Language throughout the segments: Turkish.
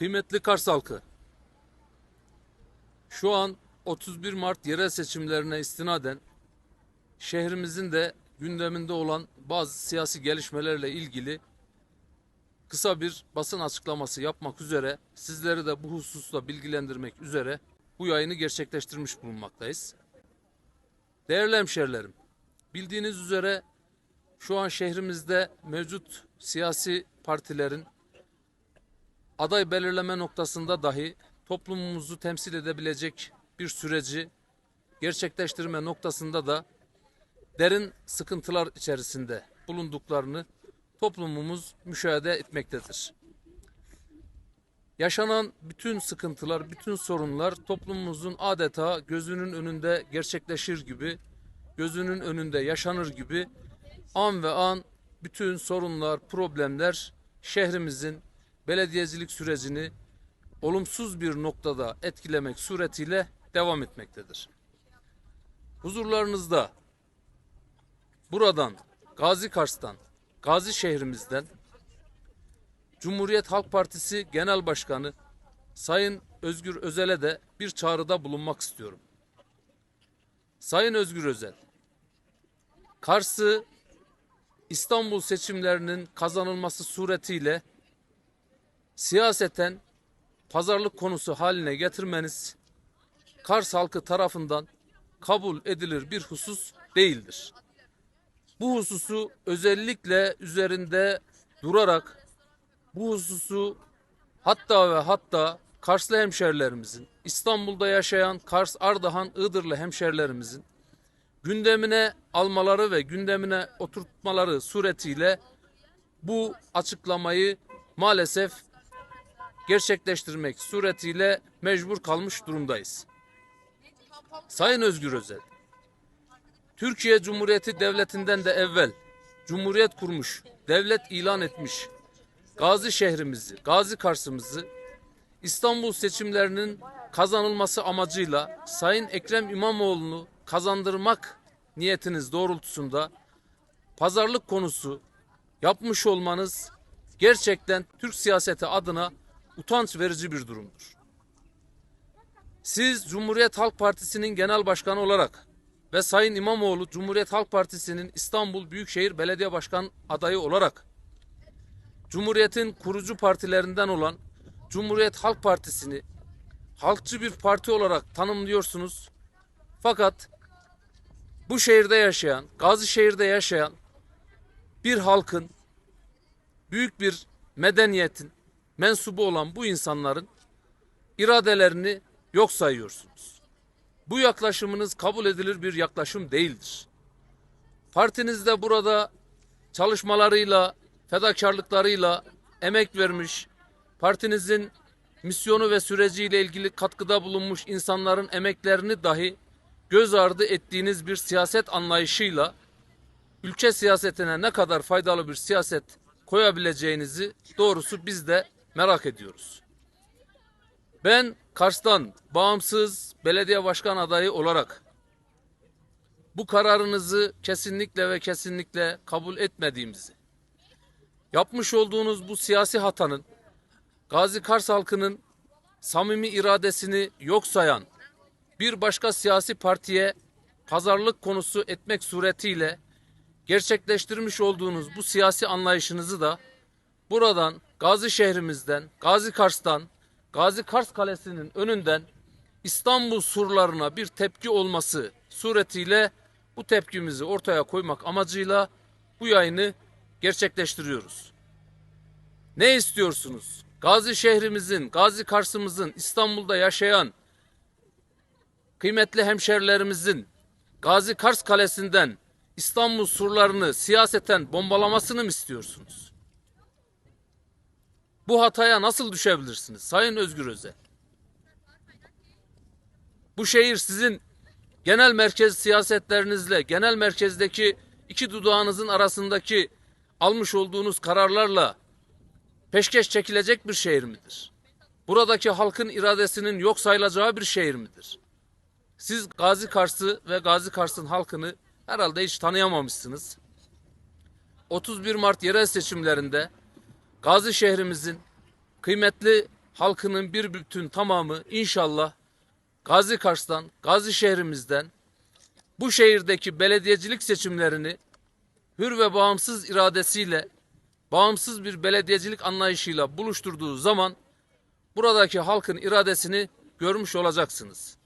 Kıymetli Kars halkı, şu an 31 Mart yerel seçimlerine istinaden şehrimizin de gündeminde olan bazı siyasi gelişmelerle ilgili kısa bir basın açıklaması yapmak üzere sizleri de bu hususla bilgilendirmek üzere bu yayını gerçekleştirmiş bulunmaktayız. Değerli hemşerilerim, bildiğiniz üzere şu an şehrimizde mevcut siyasi partilerin aday belirleme noktasında dahi toplumumuzu temsil edebilecek bir süreci gerçekleştirme noktasında da derin sıkıntılar içerisinde bulunduklarını toplumumuz müşahede etmektedir. Yaşanan bütün sıkıntılar, bütün sorunlar toplumumuzun adeta gözünün önünde gerçekleşir gibi, gözünün önünde yaşanır gibi an ve an bütün sorunlar, problemler şehrimizin belediyecilik sürecini olumsuz bir noktada etkilemek suretiyle devam etmektedir. Huzurlarınızda buradan Gazi Kars'tan, Gazi şehrimizden Cumhuriyet Halk Partisi Genel Başkanı Sayın Özgür Özel'e de bir çağrıda bulunmak istiyorum. Sayın Özgür Özel, Kars'ı İstanbul seçimlerinin kazanılması suretiyle siyaseten pazarlık konusu haline getirmeniz Kars halkı tarafından kabul edilir bir husus değildir. Bu hususu özellikle üzerinde durarak bu hususu hatta ve hatta Karslı hemşerilerimizin, İstanbul'da yaşayan Kars, Ardahan, Iğdırlı hemşerilerimizin gündemine almaları ve gündemine oturtmaları suretiyle bu açıklamayı maalesef gerçekleştirmek suretiyle mecbur kalmış durumdayız. Sayın Özgür Özel, Türkiye Cumhuriyeti Devleti'nden de evvel Cumhuriyet kurmuş, devlet ilan etmiş Gazi şehrimizi, Gazi Kars'ımızı İstanbul seçimlerinin kazanılması amacıyla Sayın Ekrem İmamoğlu'nu kazandırmak niyetiniz doğrultusunda pazarlık konusu yapmış olmanız gerçekten Türk siyaseti adına utanç verici bir durumdur. Siz Cumhuriyet Halk Partisi'nin genel başkanı olarak ve Sayın İmamoğlu Cumhuriyet Halk Partisi'nin İstanbul Büyükşehir Belediye Başkan adayı olarak Cumhuriyet'in kurucu partilerinden olan Cumhuriyet Halk Partisi'ni halkçı bir parti olarak tanımlıyorsunuz. Fakat bu şehirde yaşayan, Gazişehir'de yaşayan bir halkın büyük bir medeniyetin mensubu olan bu insanların iradelerini yok sayıyorsunuz. Bu yaklaşımınız kabul edilir bir yaklaşım değildir. Partiniz de burada çalışmalarıyla, fedakarlıklarıyla emek vermiş, partinizin misyonu ve süreciyle ilgili katkıda bulunmuş insanların emeklerini dahi göz ardı ettiğiniz bir siyaset anlayışıyla ülke siyasetine ne kadar faydalı bir siyaset koyabileceğinizi doğrusu biz de merak ediyoruz. Ben Kars'tan bağımsız belediye başkan adayı olarak bu kararınızı kesinlikle ve kesinlikle kabul etmediğimizi, yapmış olduğunuz bu siyasi hatanın Gazi Kars halkının samimi iradesini yok sayan bir başka siyasi partiye pazarlık konusu etmek suretiyle gerçekleştirmiş olduğunuz bu siyasi anlayışınızı da buradan Gazi şehrimizden, Gazi Kars'tan, Gazi Kars Kalesi'nin önünden İstanbul surlarına bir tepki olması suretiyle bu tepkimizi ortaya koymak amacıyla bu yayını gerçekleştiriyoruz. Ne istiyorsunuz? Gazi şehrimizin, Gazi Kars'ımızın, İstanbul'da yaşayan kıymetli hemşerilerimizin Gazi Kars Kalesi'nden İstanbul surlarını siyaseten bombalamasını mı istiyorsunuz? Bu hataya nasıl düşebilirsiniz Sayın Özgür Özel? Bu şehir sizin genel merkez siyasetlerinizle, genel merkezdeki iki dudağınızın arasındaki almış olduğunuz kararlarla peşkeş çekilecek bir şehir midir? Buradaki halkın iradesinin yok sayılacağı bir şehir midir? Siz Gazi Kars'ı ve Gazi Kars'ın halkını herhalde hiç tanıyamamışsınız. 31 Mart yerel seçimlerinde Gazi şehrimizin kıymetli halkının bir bütün tamamı inşallah Gazi Kars'tan, Gazi şehrimizden bu şehirdeki belediyecilik seçimlerini hür ve bağımsız iradesiyle, bağımsız bir belediyecilik anlayışıyla buluşturduğu zaman buradaki halkın iradesini görmüş olacaksınız.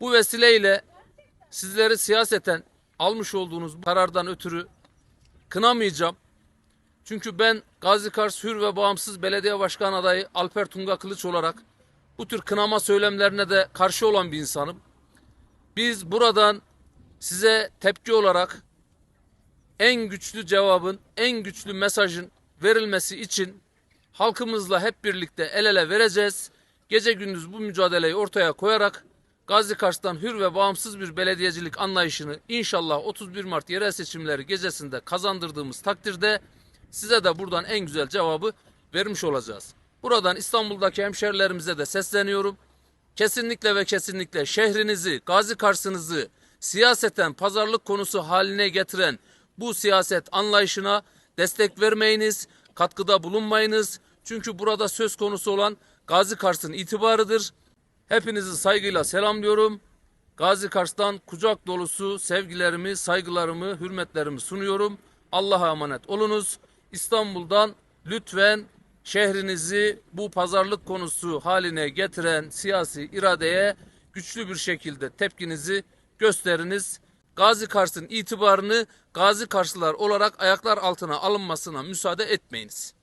Bu vesileyle sizleri siyaseten almış olduğunuz karardan ötürü kınamayacağım. Çünkü ben Gazi Kars Hür ve Bağımsız Belediye Başkan adayı Alper Tunga Kılıç olarak bu tür kınama söylemlerine de karşı olan bir insanım. Biz buradan size tepki olarak en güçlü cevabın, en güçlü mesajın verilmesi için halkımızla hep birlikte el ele vereceğiz. Gece gündüz bu mücadeleyi ortaya koyarak Gazi Kars'tan hür ve bağımsız bir belediyecilik anlayışını inşallah 31 Mart yerel seçimleri gecesinde kazandırdığımız takdirde size de buradan en güzel cevabı vermiş olacağız. Buradan İstanbul'daki hemşerilerimize de sesleniyorum. Kesinlikle ve kesinlikle şehrinizi, Gazi Kars'ınızı siyaseten pazarlık konusu haline getiren bu siyaset anlayışına destek vermeyiniz, katkıda bulunmayınız. Çünkü burada söz konusu olan Gazi Kars'ın itibarıdır. Hepinizi saygıyla selamlıyorum. Gazi Kars'tan kucak dolusu sevgilerimi, saygılarımı, hürmetlerimi sunuyorum. Allah'a emanet olunuz. İstanbul'dan lütfen şehrinizi bu pazarlık konusu haline getiren siyasi iradeye güçlü bir şekilde tepkinizi gösteriniz. Gazi Kars'ın itibarını Gazi Karslılar olarak ayaklar altına alınmasına müsaade etmeyiniz.